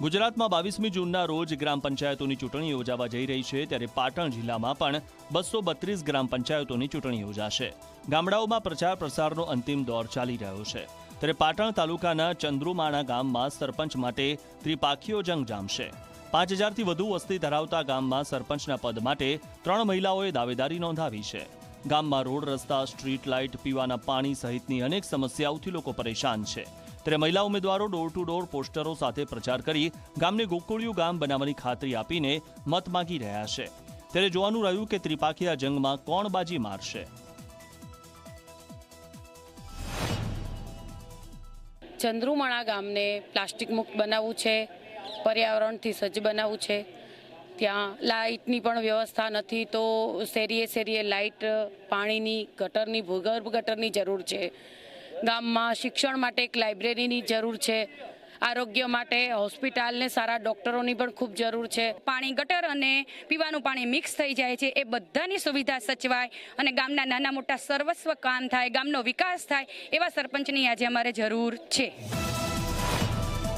ગુજરાતમાં બાવીસમી જૂનના રોજ ગ્રામ પંચાયતોની ચૂંટણી યોજાવા જઈ રહી છે, ત્યારે પાટણ જિલ્લામાં પણ બસો બત્રીસ ગ્રામ પંચાયતોની ચૂંટણી યોજાશે. ગામડાઓમાં પ્રચાર પ્રસારનો અંતિમ દોર ચાલી રહ્યો છે. ત્યારે પાટણ તાલુકાના ચંદ્રુમાણા ગામમાં સરપંચ માટે ત્રિપાખીઓ જંગ જામશે. પાંચ હજારથી વધુ વસ્તી ધરાવતા ગામમાં સરપંચના પદ માટે ત્રણ મહિલાઓએ દાવેદારી નોંધાવી છે. ગામમાં રોડ રસ્તા, સ્ટ્રીટ લાઇટ, પીવાના પાણી સહિતની અનેક સમસ્યાઓથી લોકો પરેશાન છે. ત્યારે મહિલા ઉમેદવારો ડોર ટુ ડોર પોસ્ટરો સાથે પ્રચાર કરી ગામને ગોકુળિયું ગામ બનાવવાની ખાતરી આપીને મત માગી રહ્યા છે. ત્યારે જોવાનું રહ્યું કે ત્રિપાખીયા જંગમાં કોણ બાજી મારશે. ચંદ્રુમણા ગામને પ્લાસ્ટિક મુક્ત બનાવવું છે, પર્યાવરણથી સજ્જ બનાવવું છે. ત્યાં લાઇટની પણ વ્યવસ્થા નથી તો શેરીએ શેરીએ લાઇટ, પાણીની ગટરની, ભૂગર્ભ ગટરની જરૂર છે. ગામમાં શિક્ષણ માટે એક લાઇબ્રેરીની જરૂર છે. આરોગ્ય માટે હોસ્પિટલને સારા ડૉક્ટરોની પણ ખૂબ જરૂર છે. પાણી ગટર અને પીવાનું પાણી મિક્સ થઈ જાય છે, એ બધાની સુવિધા સચવાય અને ગામના નાના મોટા સર્વસ્વ કામ થાય, ગામનો વિકાસ થાય, એવા સરપંચની આજે અમારે જરૂર છે.